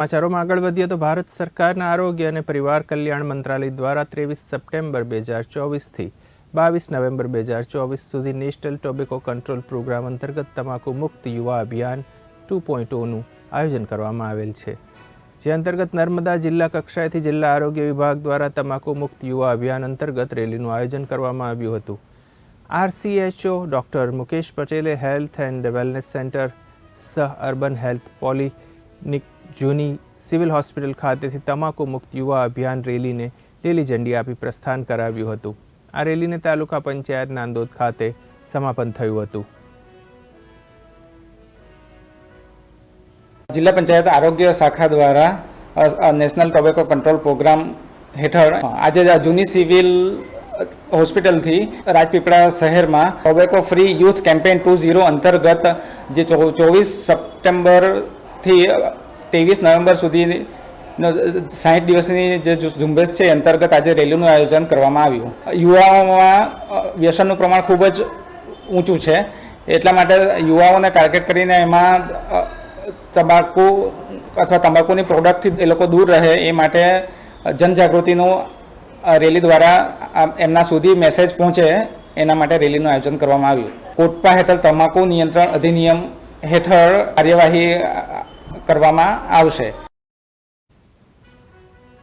સમાચારોમાં આગળ વધીએ તો ભારત સરકારના આરોગ્ય અને પરિવાર કલ્યાણ મંત્રાલય દ્વારા ત્રેવીસ સપ્ટેમ્બર બે હજાર ચોવીસથી બાવીસ નવેમ્બર બે હજાર ચોવીસ સુધી નેશનલ ટોબેકો કંટ્રોલ પ્રોગ્રામ અંતર્ગત તમાકુ મુક્ત યુવા અભિયાન ટુ પોઈન્ટ ઓનું આયોજન કરવામાં આવેલ છે. જે અંતર્ગત નર્મદા જિલ્લા કક્ષાએથી જિલ્લા આરોગ્ય વિભાગ દ્વારા તમાકુ મુક્ત યુવા અભિયાન અંતર્ગત રેલીનું આયોજન કરવામાં આવ્યું હતું. આરસીએચઓ ડૉક્ટર મુકેશ પટેલે હેલ્થ એન્ડ વેલનેસ સેન્ટર સહ અર્બન હેલ્થ પોલિનિક જૂની સિવિલ હોસ્પિટલ ખાતેથી તમાકુ મુક્ત યુવા અભિયાન રેલીને લીલી ઝંડી આપી પ્રસ્થાન કરાવ્યું હતું. આ રેલીને તાલુકા પંચાયત નાંદોદ ખાતે સમાપન થયું હતું. જિલ્લા પંચાયત આરોગ્ય શાખા દ્વારા નેશનલ ટોબેકો કંટ્રોલ પ્રોગ્રામ હેઠળ આજે જૂની સિવિલ હોસ્પિટલથી રાજપીપળા શહેરમાં tobacco free youth campaign two zero અંતર્ગત જે ચોવીસ સપ્ટેમ્બરથી ત્રેવીસ નવેમ્બર સુધી સાઠ દિવસની જે ઝુંબેશ છે અંતર્ગત આજે રેલીનું આયોજન કરવામાં આવ્યું. યુવાઓમાં વ્યસનનું પ્રમાણ ખૂબ જ ઊંચું છે. એટલા માટે યુવાઓને ટાર્ગેટ કરીને એમાં તમાકુ અથવા તમાકુની પ્રોડક્ટથી એ લોકો દૂર રહે એ માટે જનજાગૃતિનું રેલી દ્વારા એમના સુધી મેસેજ પહોંચે એના માટે રેલીનું આયોજન કરવામાં આવ્યું. કોટપા હેઠળ તમાકુ નિયંત્રણ અધિનિયમ હેઠળ કાર્યવાહી કરવામાં આવશે.